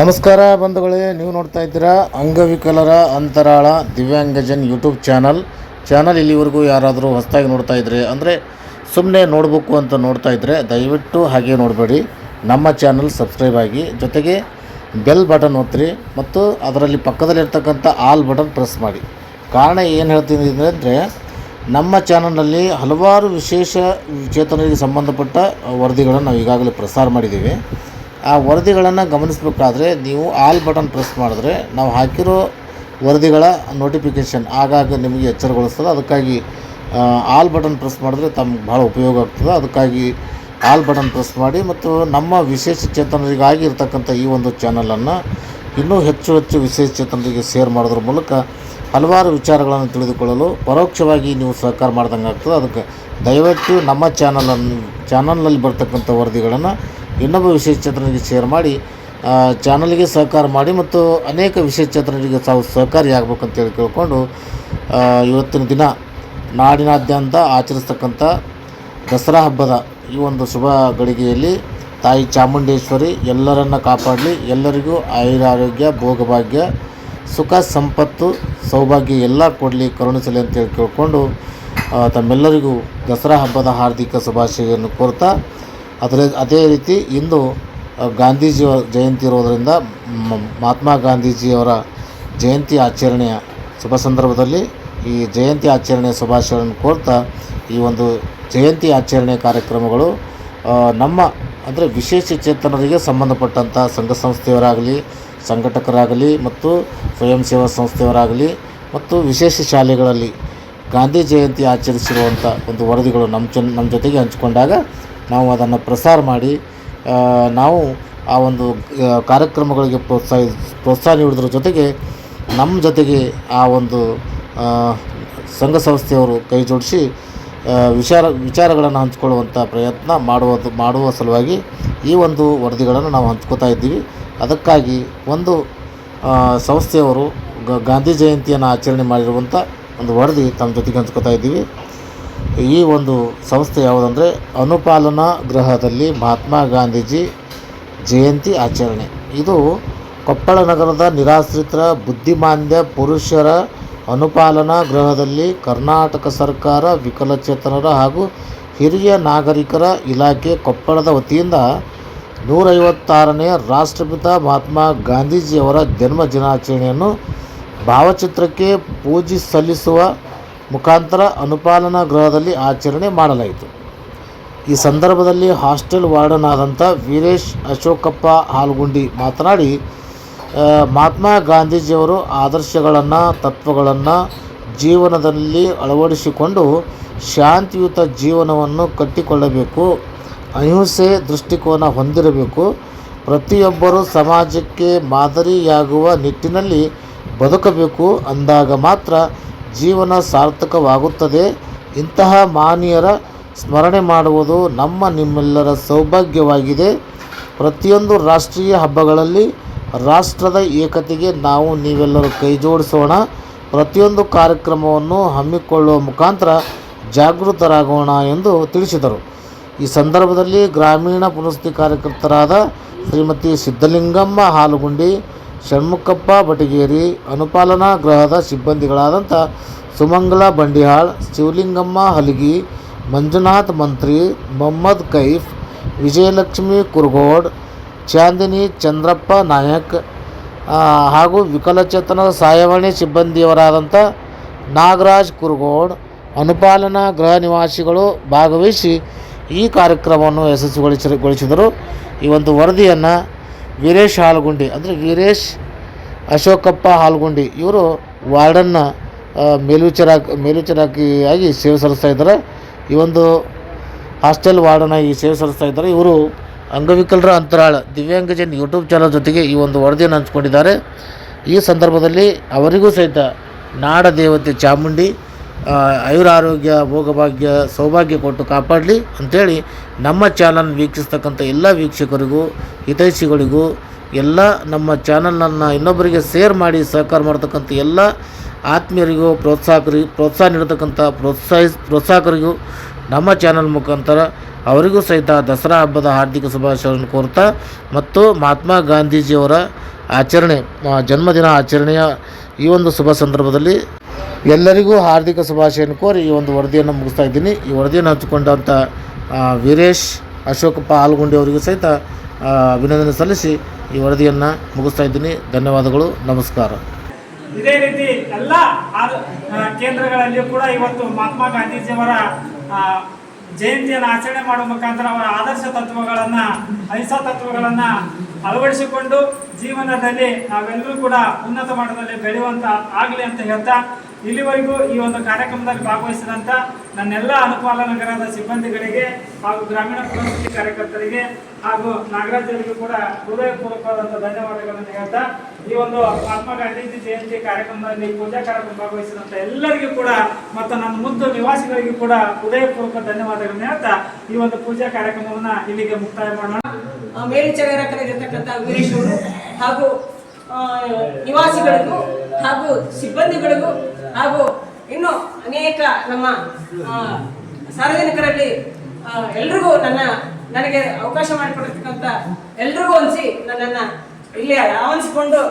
ನಮಸ್ಕಾರ ಬಂಧುಗಳೇ, ನೀವು ನೋಡ್ತಾ ಇದ್ದೀರಾ ಅಂಗವಿಕಲರ ಅಂತರಾಳ ದಿವ್ಯಾಂಗಜನ್ ಯೂಟ್ಯೂಬ್ ಚಾನಲ್. ಚಾನಲ್ ಇಲ್ಲಿವರೆಗೂ ಯಾರಾದರೂ ಹೊಸದಾಗಿ ನೋಡ್ತಾ ಇದ್ದರೆ ಅಂದರೆ ಸುಮ್ಮನೆ ನೋಡಬೇಕು ಅಂತ ನೋಡ್ತಾ ಇದ್ದರೆ ದಯವಿಟ್ಟು ಹಾಗೆ ನೋಡಬೇಡಿ. ನಮ್ಮ ಚಾನಲ್ ಸಬ್ಸ್ಕ್ರೈಬ್ ಆಗಿ, ಜೊತೆಗೆ ಬೆಲ್ ಬಟನ್ ಒತ್ತಿರಿ ಮತ್ತು ಅದರಲ್ಲಿ ಪಕ್ಕದಲ್ಲಿರ್ತಕ್ಕಂಥ ಆಲ್ ಬಟನ್ ಪ್ರೆಸ್ ಮಾಡಿ. ಕಾರಣ ಏನು ಹೇಳ್ತೀನಿ ಅಂದರೆ ನಮ್ಮ ಚಾನಲ್ನಲ್ಲಿ ಹಲವಾರು ವಿಶೇಷ ಚೇತನರಿಗೆ ಸಂಬಂಧಪಟ್ಟ ವರದಿಗಳನ್ನು ನಾವು ಈಗಾಗಲೇ ಪ್ರಸಾರ ಮಾಡಿದ್ದೀವಿ. ಆ ವರದಿಗಳನ್ನು ಗಮನಿಸಬೇಕಾದ್ರೆ ನೀವು ಆಲ್ ಬಟನ್ ಪ್ರೆಸ್ ಮಾಡಿದ್ರೆ ನಾವು ಹಾಕಿರೋ ವರದಿಗಳ ನೋಟಿಫಿಕೇಷನ್ ಆಗಾಗ ನಿಮಗೆ ಎಚ್ಚರಗೊಳಿಸ್ತದೆ. ಅದಕ್ಕಾಗಿ ಆಲ್ ಬಟನ್ ಪ್ರೆಸ್ ಮಾಡಿದ್ರೆ ತಮ್ಗೆ ಭಾಳ ಉಪಯೋಗ ಆಗ್ತದೆ. ಅದಕ್ಕಾಗಿ ಆಲ್ ಬಟನ್ ಪ್ರೆಸ್ ಮಾಡಿ ಮತ್ತು ನಮ್ಮ ವಿಶೇಷ ಚೇತನರಿಗಾಗಿ ಇರ್ತಕ್ಕಂಥ ಈ ಒಂದು ಚಾನಲನ್ನು ಇನ್ನೂ ಹೆಚ್ಚು ಹೆಚ್ಚು ವಿಶೇಷ ಚೇತನರಿಗೆ ಶೇರ್ ಮಾಡೋದ್ರ ಮೂಲಕ ಹಲವಾರು ವಿಚಾರಗಳನ್ನು ತಿಳಿದುಕೊಳ್ಳಲು ಪರೋಕ್ಷವಾಗಿ ನೀವು ಸಹಕಾರ ಮಾಡ್ದಂಗೆ ಆಗ್ತದೆ. ಅದಕ್ಕೆ ದಯವಿಟ್ಟು ನಮ್ಮ ಚಾನಲನ್ನು, ಚಾನಲ್ನಲ್ಲಿ ಬರ್ತಕ್ಕಂಥ ವರದಿಗಳನ್ನು ಇನ್ನೊಬ್ಬ ವಿಶೇಷ ಚೇತನರಿಗೆ ಶೇರ್ ಮಾಡಿ ಚಾನಲ್ಗೆ ಸಹಕಾರ ಮಾಡಿ ಮತ್ತು ಅನೇಕ ವಿಶೇಷ ಚೇತನರಿಗೆ ತಾವು ಸಹಕಾರಿಯಾಗಬೇಕಂತೇಳಿ ಕೇಳಿಕೊಂಡು ಆ, ಇವತ್ತಿನ ದಿನ ನಾಡಿನಾದ್ಯಂತ ಆಚರಿಸ್ತಕ್ಕಂಥ ದಸರಾ ಹಬ್ಬದ ಈ ಒಂದು ಶುಭ ಗಳಿಗೆಯಲ್ಲಿ ತಾಯಿ ಚಾಮುಂಡೇಶ್ವರಿ ಎಲ್ಲರನ್ನ ಕಾಪಾಡಲಿ ಎಲ್ಲರಿಗೂ ಆಯುರಾರೋಗ್ಯ ಭೋಗಭಾಗ್ಯ ಸುಖ ಸಂಪತ್ತು ಸೌಭಾಗ್ಯ ಎಲ್ಲ ಕೊಡಲಿ ಕರುಣಿಸಲಿ ಅಂತೇಳಿ ಕೇಳಿಕೊಂಡು ತಮ್ಮೆಲ್ಲರಿಗೂ ದಸರಾ ಹಬ್ಬದ ಹಾರ್ದಿಕ ಶುಭಾಶಯವನ್ನು ಕೋರ್ತಾ ಅದರ ಅದೇ ರೀತಿ ಇಂದು ಗಾಂಧೀಜಿ ಜಯಂತಿ ಇರೋದರಿಂದ ಮಹಾತ್ಮ ಗಾಂಧೀಜಿಯವರ ಜಯಂತಿ ಆಚರಣೆಯ ಶುಭ ಸಂದರ್ಭದಲ್ಲಿ ಈ ಜಯಂತಿ ಆಚರಣೆಯ ಶುಭಾಶಯಗಳನ್ನು ಕೋರ್ತಾ ಈ ಒಂದು ಜಯಂತಿ ಆಚರಣೆ ಕಾರ್ಯಕ್ರಮಗಳು ನಮ್ಮ ಅಂದರೆ ವಿಶೇಷ ಚೇತನರಿಗೆ ಸಂಬಂಧಪಟ್ಟಂಥ ಸಂಘ ಸಂಸ್ಥೆಯವರಾಗಲಿ, ಸಂಘಟಕರಾಗಲಿ ಮತ್ತು ಸ್ವಯಂ ಸೇವಾ ಸಂಸ್ಥೆಯವರಾಗಲಿ ಮತ್ತು ವಿಶೇಷ ಶಾಲೆಗಳಲ್ಲಿ ಗಾಂಧಿ ಜಯಂತಿ ಆಚರಿಸಿರುವಂಥ ಒಂದು ವರದಿಗಳು ನಮ್ಮ ನಮ್ಮ ಜೊತೆಗೆ ಹಂಚಿಕೊಂಡಾಗ ನಾವು ಅದನ್ನು ಪ್ರಸಾರ ಮಾಡಿ ನಾವು ಆ ಒಂದು ಕಾರ್ಯಕ್ರಮಗಳಿಗೆ ಪ್ರೋತ್ಸಾಹ ಪ್ರೋತ್ಸಾಹ ನೀಡೋದ್ರ ಜೊತೆಗೆ ನಮ್ಮ ಜೊತೆಗೆ ಆ ಒಂದು ಸಂಘ ಸಂಸ್ಥೆಯವರು ಕೈ ಜೋಡಿಸಿ ವಿಚಾರ, ವಿಚಾರಗಳನ್ನು ಹಂಚ್ಕೊಳ್ಳುವಂಥ ಪ್ರಯತ್ನ ಮಾಡುವುದು, ಮಾಡುವ ಸಲುವಾಗಿ ಈ ಒಂದು ವರದಿಗಳನ್ನು ನಾವು ಹಂಚ್ಕೋತಾ ಇದ್ದೀವಿ. ಅದಕ್ಕಾಗಿ ಒಂದು ಸಂಸ್ಥೆಯವರು ಗಾಂಧಿ ಜಯಂತಿಯನ್ನು ಆಚರಣೆ ಮಾಡಿರುವಂಥ ಒಂದು ವರದಿ ತಮ್ಮ ಜೊತೆಗೆ ಹಂಚ್ಕೋತಾ ಇದ್ದೀವಿ. ಈ ಒಂದು ಸಂಸ್ಥೆ ಯಾವುದಂದರೆ ಅನುಪಾಲನಾ ಗೃಹದಲ್ಲಿ ಮಹಾತ್ಮ ಗಾಂಧೀಜಿ ಜಯಂತಿ ಆಚರಣೆ. ಇದು ಕೊಪ್ಪಳ ನಗರದ ನಿರಾಶ್ರಿತರ, ಬುದ್ಧಿಮಾಂದ್ಯ ಪುರುಷರ ಅನುಪಾಲನಾ ಗೃಹದಲ್ಲಿ ಕರ್ನಾಟಕ ಸರ್ಕಾರ ವಿಕಲಚೇತನರ ಹಾಗೂ ಹಿರಿಯ ನಾಗರಿಕರ ಇಲಾಖೆ ಕೊಪ್ಪಳದ ವತಿಯಿಂದ ನೂರೈವತ್ತಾರನೇ ರಾಷ್ಟ್ರಪಿತ ಮಹಾತ್ಮ ಗಾಂಧೀಜಿಯವರ ಜನ್ಮ ದಿನಾಚರಣೆಯನ್ನು ಭಾವಚಿತ್ರಕ್ಕೆ ಪೂಜೆ ಸಲ್ಲಿಸುವ ಮುಖಾಂತರ ಅನುಪಾಲನಾ ಗೃಹದಲ್ಲಿ ಆಚರಣೆ ಮಾಡಲಾಯಿತು. ಈ ಸಂದರ್ಭದಲ್ಲಿ ಹಾಸ್ಟೆಲ್ ವಾರ್ಡನ್ ಆದಂಥ ವೀರೇಶ್ ಅಶೋಕಪ್ಪ ಹಾಲ್ಗುಂಡಿ ಮಾತನಾಡಿ ಮಹಾತ್ಮ ಗಾಂಧೀಜಿಯವರು ಆದರ್ಶಗಳನ್ನು, ತತ್ವಗಳನ್ನು ಜೀವನದಲ್ಲಿ ಅಳವಡಿಸಿಕೊಂಡು ಶಾಂತಿಯುತ ಜೀವನವನ್ನು ಕಟ್ಟಿಕೊಳ್ಳಬೇಕು, ಅಹಿಂಸೆ ದೃಷ್ಟಿಕೋನ ಹೊಂದಿರಬೇಕು, ಪ್ರತಿಯೊಬ್ಬರೂ ಸಮಾಜಕ್ಕೆ ಮಾದರಿಯಾಗುವ ನಿಟ್ಟಿನಲ್ಲಿ ಬದುಕಬೇಕು ಅಂದಾಗ ಮಾತ್ರ ಜೀವನ ಸಾರ್ಥಕವಾಗುತ್ತದೆ. ಇಂತಹ ಮಾನೀಯರ ಸ್ಮರಣೆ ಮಾಡುವುದು ನಮ್ಮ ನಿಮ್ಮೆಲ್ಲರ ಸೌಭಾಗ್ಯವಾಗಿದೆ. ಪ್ರತಿಯೊಂದು ರಾಷ್ಟ್ರೀಯ ಹಬ್ಬಗಳಲ್ಲಿ ರಾಷ್ಟ್ರದ ಏಕತೆಗೆ ನಾವು ನೀವೆಲ್ಲರೂ ಕೈ ಜೋಡಿಸೋಣ. ಪ್ರತಿಯೊಂದು ಕಾರ್ಯಕ್ರಮವನ್ನು ಹಮ್ಮಿಕೊಳ್ಳುವ ಮುಖಾಂತರ ಜಾಗೃತರಾಗೋಣ ಎಂದು ತಿಳಿಸಿದರು. ಈ ಸಂದರ್ಭದಲ್ಲಿ ಗ್ರಾಮೀಣ ಪುನಸ್ತಿ ಕಾರ್ಯಕರ್ತರಾದ ಶ್ರೀಮತಿ ಸಿದ್ಧಲಿಂಗಮ್ಮ ಹಾಲುಗುಂಡಿ ಷಣ್ಮುಖಪ್ಪ ಬಟಗೇರಿ ಅನುಪಾಲನಾ ಗೃಹದ ಸಿಬ್ಬಂದಿಗಳಾದಂಥ ಸುಮಂಗಲ ಬಂಡಿಹಾಳ್, ಶಿವಲಿಂಗಮ್ಮ ಹಲಗಿ, ಮಂಜುನಾಥ್ ಮಂತ್ರಿ, ಮೊಹಮ್ಮದ್ ಕೈಫ್, ವಿಜಯಲಕ್ಷ್ಮಿ ಕುರ್ಗೋಡ್, ಚಾಂದಿನಿ ಚಂದ್ರಪ್ಪ ನಾಯಕ್ ಹಾಗೂ ವಿಕಲಚೇತನದ ಸಹಾಯವಾಣಿ ಸಿಬ್ಬಂದಿಯವರಾದಂಥ ನಾಗರಾಜ್ ಕುರ್ಗೋಡ್, ಅನುಪಾಲನಾ ಗೃಹ ನಿವಾಸಿಗಳು ಭಾಗವಹಿಸಿ ಈ ಕಾರ್ಯಕ್ರಮವನ್ನು ಯಶಸ್ವಿಗೊಳಿಸಿ ಗೊಳಿಸಿದರು. ಈ ಒಂದು ವರದಿಯನ್ನು ವೀರೇಶ್ ಹಾಲ್ಗುಂಡಿ, ಅಂದರೆ ವೀರೇಶ್ ಅಶೋಕಪ್ಪ ಹಾಲ್ಗುಂಡಿ, ಇವರು ವಾರ್ಡನ್ನ ಮೇಲ್ವಿಚಾರಕ ಮೇಲ್ವಿಚಾರ ಮೇಲ್ವಿಚಾರಕಿಯಾಗಿ ಸೇವೆ ಸಲ್ಲಿಸ್ತಾ ಇದ್ದಾರೆ. ಈ ಒಂದು ಹಾಸ್ಟೆಲ್ ವಾರ್ಡನಾಗಿ ಸೇವೆ ಸಲ್ಲಿಸ್ತಾ ಇದ್ದಾರೆ. ಇವರು ಅಂಗವಿಕಲರ ಅಂತರಾಳ ದಿವ್ಯಾಂಗಜನ್ ಯೂಟ್ಯೂಬ್ ಚಾನಲ್ ಜೊತೆಗೆ ಈ ಒಂದು ವರದಿಯನ್ನು ಹಂಚ್ಕೊಂಡಿದ್ದಾರೆ. ಈ ಸಂದರ್ಭದಲ್ಲಿ ಅವರಿಗೂ ಸಹಿತ ನಾಡ ದೇವತೆ ಚಾಮುಂಡಿ ಆಯುರಾರೋಗ್ಯ ಭೋಗಭಾಗ್ಯ, ಸೌಭಾಗ್ಯ ಕೊಟ್ಟು ಕಾಪಾಡಲಿ ಅಂಥೇಳಿ ನಮ್ಮ ಚಾನಲ್ ವೀಕ್ಷಿಸ್ತಕ್ಕಂಥ ಎಲ್ಲ ವೀಕ್ಷಕರಿಗೂ, ಹಿತೈಷಿಗಳಿಗೂ ಎಲ್ಲ ನಮ್ಮ ಚಾನಲನ್ನು ಇನ್ನೊಬ್ಬರಿಗೆ ಶೇರ್ ಮಾಡಿ ಸಹಕಾರ ಮಾಡ್ತಕ್ಕಂಥ ಎಲ್ಲ ಆತ್ಮೀಯರಿಗೂ ಪ್ರೋತ್ಸಾಹಕರಿಗೂ ಪ್ರೋತ್ಸಾಹ ನೀಡತಕ್ಕಂಥ ಪ್ರೋತ್ಸಾಹಿಸ್ ಪ್ರೋತ್ಸಾಹಕರಿಗೂ ನಮ್ಮ ಚಾನಲ್ ಮುಖಾಂತರ ಅವರಿಗೂ ಸಹಿತ ದಸರಾ ಹಬ್ಬದ ಹಾರ್ದಿಕ ಶುಭಾಶಯವನ್ನು ಕೋರ್ತಾ ಮತ್ತು ಮಹಾತ್ಮ ಗಾಂಧೀಜಿಯವರ ಆಚರಣೆ ಜನ್ಮದಿನ ಆಚರಣೆಯ ಈ ಒಂದು ಶುಭ ಸಂದರ್ಭದಲ್ಲಿ ಎಲ್ಲರಿಗೂ ಹಾರ್ದಿಕ ಶುಭಾಶಯನ ಕೋರಿ ಈ ಒಂದು ವರದಿಯನ್ನು ಮುಗಿಸ್ತಾ ಇದ್ದೀನಿ. ಈ ವರದಿಯನ್ನು ಹಚ್ಚಿಕೊಂಡಂಥ ವೀರೇಶ್ ಅಶೋಕಪ್ಪ ಪಾಲ್ಗುಂಡಿ ಅವರಿಗೂ ಸಹಿತ ಅಭಿನಂದನೆ ಸಲ್ಲಿಸಿ ಈ ವರದಿಯನ್ನು ಮುಗಿಸ್ತಾ ಇದ್ದೀನಿ. ಧನ್ಯವಾದಗಳು. ನಮಸ್ಕಾರ. ಇದೇ ರೀತಿ ಎಲ್ಲ ಕೇಂದ್ರಗಳಲ್ಲಿಯೂ ಕೂಡ ಇವತ್ತು ಮಹಾತ್ಮ ಗಾಂಧೀಜಿಯವರ ಜಯಂತಿಯನ್ನು ಆಚರಣೆ ಮಾಡುವ ಮುಖಾಂತರ ಅವರ ಆದರ್ಶ ತತ್ವಗಳನ್ನು, ಅಹಿಂಸಾ ತತ್ವಗಳನ್ನು ಅಳವಡಿಸಿಕೊಂಡು ಜೀವನದಲ್ಲಿ ನಾವೆಲ್ಲರೂ ಕೂಡ ಉನ್ನತ ಮಟ್ಟದಲ್ಲಿ ಬೆಳೆಯುವಂತ ಆಗಲಿ ಅಂತ ಹೇಳ್ತಾ ಇಲ್ಲಿವರೆಗೂ ಈ ಒಂದು ಕಾರ್ಯಕ್ರಮದಲ್ಲಿ ಭಾಗವಹಿಸಿದಂತ ನನ್ನೆಲ್ಲ ಅನುಪಾಲ ನಗರದ ಸಿಬ್ಬಂದಿಗಳಿಗೆ ಹಾಗೂ ಗ್ರಾಮೀಣ ಪುರಸ್ಕೃತಿ ಕಾರ್ಯಕರ್ತರಿಗೆ ಹಾಗೂ ನಾಗರಾಜರಿಗೂ ಕೂಡ ಹೃದಯಪೂರ್ವಕವಾದಂಥ ಧನ್ಯವಾದಗಳನ್ನು ಹೇಳ್ತಾ, ಈ ಒಂದು ಮಹಾತ್ಮ ಗಾಂಧೀಜಿ ಜಯಂತಿ ಕಾರ್ಯಕ್ರಮದಲ್ಲಿ ಪೂಜಾ ಕಾರ್ಯಕ್ರಮ ಭಾಗವಹಿಸಿದಂತ ಎಲ್ಲರಿಗೂ ಕೂಡ ಮತ್ತು ನನ್ನ ಮುದ್ದು ನಿವಾಸಿಗಳಿಗೂ ಕೂಡ ಹೃದಯಪೂರ್ವಕ ಧನ್ಯವಾದಗಳನ್ನು ಹೇಳ್ತಾ, ಈ ಒಂದು ಪೂಜಾ ಕಾರ್ಯಕ್ರಮವನ್ನು ಇಲ್ಲಿಗೆ ಮುಕ್ತಾಯ ಮಾಡೋಣ. ಮೇಲ್ವಿಚಾರಕರಾಗಿರ್ತಕ್ಕಂಥ ವೀರೇಶ್ ಅವರು ಹಾಗೂ ನಿವಾಸಿಗಳಿಗೂ ಹಾಗೂ ಸಿಬ್ಬಂದಿಗಳಿಗೂ ಹಾಗೂ ಇನ್ನು ಅನೇಕ ನಮ್ಮ ಸಾರ್ವಜನಿಕರಲ್ಲಿ ಎಲ್ರಿಗೂ ನನ್ನ, ನನಗೆ ಅವಕಾಶ ಮಾಡಿಕೊಡತಕ್ಕಂಥ ಎಲ್ರಿಗೂ ಅನಿಸಿ ನನ್ನನ್ನು ಇಲ್ಲಿ ಆಹ್ವಾನಿಸಿಕೊಂಡು